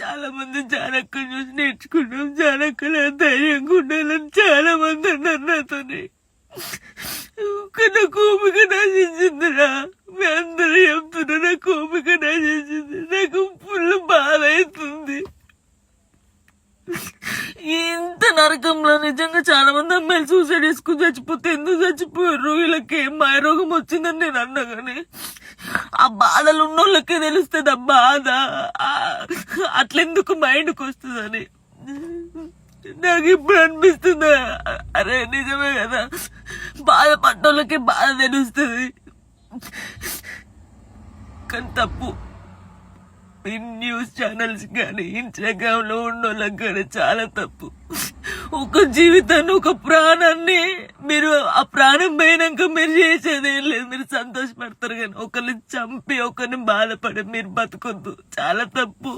చాలా మంది జానక్క చూసి నేర్చుకున్నాం జానక్కల ధైర్యంగా ఉండాలని చాలా మంది అన్నారు నాతోని. నా కోపిక నశించిందిరా. మీ అందరూ చెప్తున్నా నా కోపిక నాశించింది. నాకు ఫుల్ బాధ అవుతుంది. ఇంత నరకంలో నిజంగా చాలా మంది అమ్మాయిలు సూసైడ్ చేసుకుని చచ్చిపోతే ఎందుకు చచ్చిపోయారు? వీళ్ళకి ఏం మాయరోగం వచ్చిందని నేను అన్నా కానీ ఆ బాధలు ఉన్నోళ్ళకే తెలుస్తుంది ఆ బాధ అట్లెందుకు మైండ్కి వస్తుందని? నాకు ఇప్పుడు అనిపిస్తుంది అరే నిజమే కదా బాధపడ్డోళ్ళకి బాధ తెలుస్తుంది. కానీ తప్పు. ఈ న్యూస్ ఛానల్స్ కానీ ఇన్స్టాగ్రామ్లో ఉన్నోళ్ళకి కానీ చాలా తప్పు. ఒక జీవితాన్ని ఒక ప్రాణాన్ని మీరు ఆ ప్రాణం పోయినాక మీరు చేసేది ఏం లేదు. మీరు సంతోషపడతారు కానీ ఒకరిని చంపి ఒకరిని బాధపడి మీరు బతకొద్దు. చాలా తప్పు.